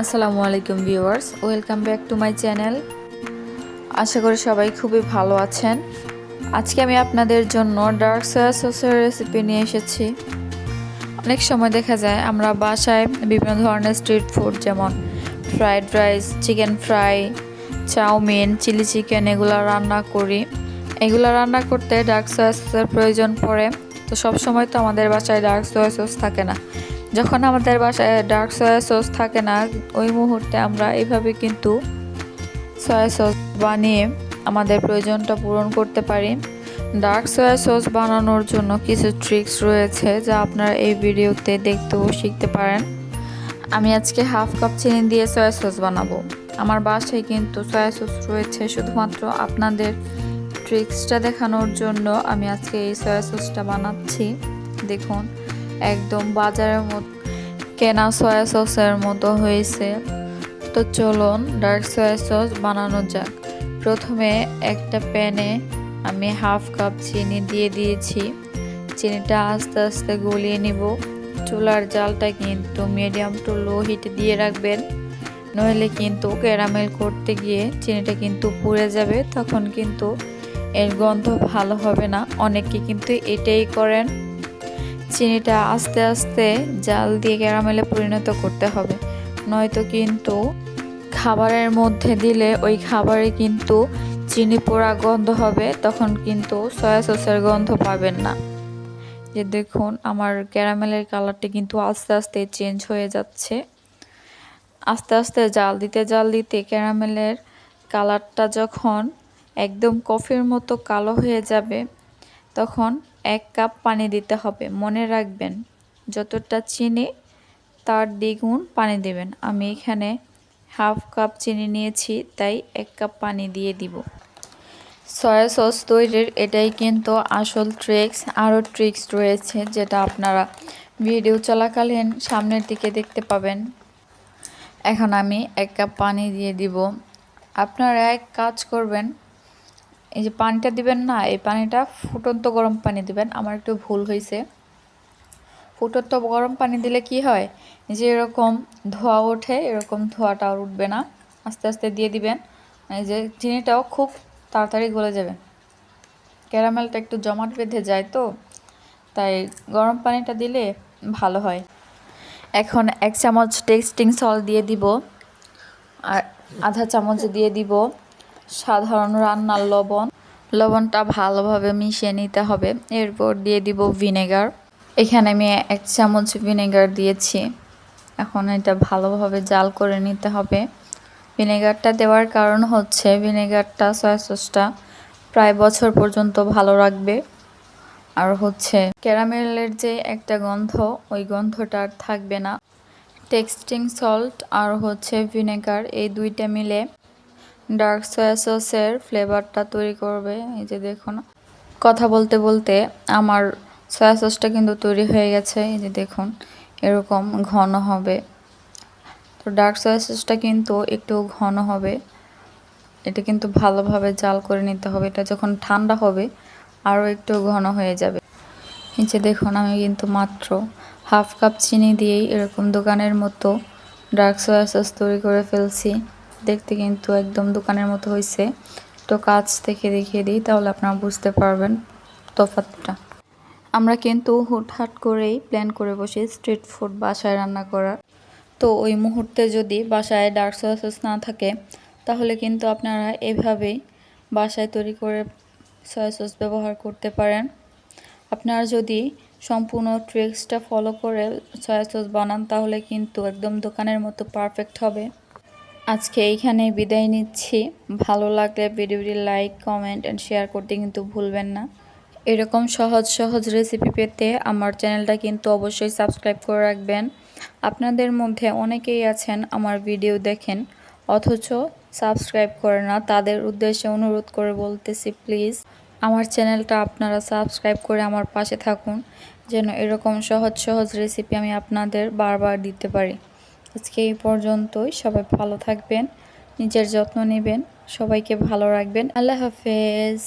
আসসালামু আলাইকুম viewers, welcome back to my channel. আশা করি সবাই খুবই ভালো আছেন। আজকে আমি আপনাদের জন্য ডার্ক সয়া সসের রেসিপি নিয়ে এসেছি। অনেক সময় দেখা যায় আমরা বাসায় বিভিন্ন ধরনের স্ট্রিট ফুড যেমন fried rice chicken fry chowmein chilli chicken এগুলো রান্না করি। এগুলো রান্না করতে ডার্ক সয়া সসের প্রয়োজন পড়ে। তো সব সময় তো আমাদের বাসায় ডার্ক সয়া সস থাকে না। যখন আমাদের বাসায় ডার্ক সয়া সস থাকে না, ওই মুহূর্তে আমরা এইভাবে কিন্তু সয়া সস বানিয়ে আমাদের প্রয়োজনটা পূরণ করতে পারি। ডার্ক সয়া সস বানানোর জন্য কিছু ট্রিক্স রয়েছে যা আপনারা এই ভিডিওতে দেখতেও শিখতে পারেন। আমি আজকে হাফ কাপ চিনি দিয়ে সয়া সস বানাবো। আমার বাসায় কিন্তু সয়া সস রয়েছে শুধুমাত্র আপনাদের ট্রিক্সটা দেখানোর জন্য আমি আজকে এই সয়া সসটা বানাচ্ছি। দেখুন। একদম বাজারের মতো, কেনা সয়া সসের মতো হয়েছে। তো চলুন ডার্ক সয়া সস বানানো যাক। প্রথমে একটা প্যানে আমি হাফ কাপ চিনি দিয়ে দিয়েছি। চিনিটা আস্তে আস্তে গলিয়ে নিব। চুলার জালটা কিন্তু মিডিয়াম টু লো হিটে দিয়ে রাখবেন। নইলে কিন্তু ক্যারামেল করতে গিয়ে চিনিটা কিন্তু পুড়ে যাবে, তখন কিন্তু এর গন্ধ ভালো হবে না। অনেকে কিন্তু এটাই করেন। চিনিটা আস্তে আস্তে জাল দিয়ে ক্যারামেলে পরিণত করতে হবে। নয়তো কিন্তু খাবারের মধ্যে দিলে ওই খাবারে কিন্তু চিনি পোড়া গন্ধ হবে, তখন কিন্তু সয়া সসের গন্ধ পাবেন না। যে দেখুন, আমার ক্যারামেলের কালারটি কিন্তু আস্তে আস্তে চেঞ্জ হয়ে যাচ্ছে। আস্তে আস্তে জাল দিতে জাল দিতে ক্যারামেলের কালারটা যখন একদম কফির মতো কালো হয়ে যাবে, তখন এক কাপ পানি দিতে হবে। মনে রাখবেন, যতটা চিনি তার দ্বিগুণ পানি দেবেন। আমি এখানে হাফ কাপ চিনি নিয়েছি, তাই এক কাপ পানি দিয়ে দিব। সয়া সস তৈরির এটাই কিন্তু আসল ট্রিক্স আরও ট্রিক্স রয়েছে যেটা আপনারা ভিডিও চলাকালীন সামনের দিকে দেখতে পাবেন। এখন আমি এক কাপ পানি দিয়ে দিব। আপনারা এক কাজ করবেন এই যে পানিটা দিবেন না, এই পানিটা ফুটন্ত গরম পানি দিবেন। আমার একটু ভুল হয়েছে ফুটন্ত গরম পানি দিলে কি হয়? যে এরকম ধোয়া ওঠে, এরকম ধোয়াটা আর উঠবে না। আস্তে আস্তে দিয়ে দিবেন। এই যে চিনিটাও খুব তাড়াতাড়ি গলে যাবে। ক্যারামেলটা একটু জমাট বেঁধে যায় তো, তাই গরম পানিটা দিলে ভালো হয়। এখন এক চামচ টেস্টিং সল দিয়ে দিব, আর আধা চামচ দিয়ে দিব সাধারণ রান্নার লবণ। লবণটা ভালোভাবে মিশিয়ে নিতে হবে। এরপর দিয়ে দিব ভিনেগার। এখানে আমি এক চামচ ভিনেগার দিয়েছি। এখন এটা ভালোভাবে জাল করে নিতে হবে। ভিনেগারটা দেওয়ার কারণ হচ্ছে ভিনেগারটা সয়া সসটা প্রায় বছর পর্যন্ত ভালো রাখবে। আর হচ্ছে ক্যারামেলের যে একটা গন্ধ, ওই গন্ধটা আর থাকবে না। টেক্সটিং সল্ট আর হচ্ছে ভিনেগার, এই দুইটা মিলে ডার্ক সয়া সসের ফ্লেভারটা তৈরি করবে। এই যে দেখুন, কথা বলতে বলতে আমার সয়া সসটা কিন্তু তৈরি হয়ে গেছে। এই যে দেখুন, এরকম ঘন হবে। তো ডার্ক সয়া সসটা কিন্তু একটু ঘন হবে। এটা কিন্তু ভালোভাবে জাল করে নিতে হবে। এটা যখন ঠান্ডা হবে, আরও একটু ঘন হয়ে যাবে। এই যে দেখুন, আমি কিন্তু মাত্র হাফ কাপ চিনি দিয়েই এরকম দোকানের মতো ডার্ক সয়া সস তৈরি করে ফেলছি। দেখতে কিন্তু একদম দোকানের মতো হয়েছে তো কাজ থেকে দেখিয়ে দিই, তাহলে আপনারা বুঝতে পারবেন তফাতটা আমরা কিন্তু হুটহাট করেই প্ল্যান করে বসি স্ট্রিট ফুড বাসায় রান্না করার। তো ওই মুহূর্তে যদি বাসায় ডার্ক সয়া না থাকে, তাহলে কিন্তু আপনারা এভাবেই বাসায় তৈরি করে সয়া সস ব্যবহার করতে পারেন। আপনারা যদি সম্পূর্ণ ট্রিক্সটা ফলো করে সয়া সস বানান, তাহলে কিন্তু একদম দোকানের মতো পারফেক্ট হবে। আজকে এইখানে বিদায় নিচ্ছি। ভালো লাগলে ভিডিওটি লাইক, কমেন্ট অ্যান্ড শেয়ার করতে কিন্তু ভুলবেন না। এরকম সহজ সহজ রেসিপি পেতে আমার চ্যানেলটা কিন্তু অবশ্যই সাবস্ক্রাইব করে রাখবেন। আপনাদের মধ্যে অনেকেই আছেন আমার ভিডিও দেখেন, অথচ সাবস্ক্রাইব করে না। তাদের উদ্দেশ্যে অনুরোধ করে বলতেছি প্লিজ আমার চ্যানেলটা আপনারা সাবস্ক্রাইব করে আমার পাশে থাকুন, যেন এরকম সহজ সহজ রেসিপি আমি আপনাদের বারবার দিতে পারি। আজকে এই পর্যন্তই। সবাই ভালো থাকবেন নিজের যত্ন নেবেন সবাইকে ভালো রাখবেন। আল্লাহ হাফেজ।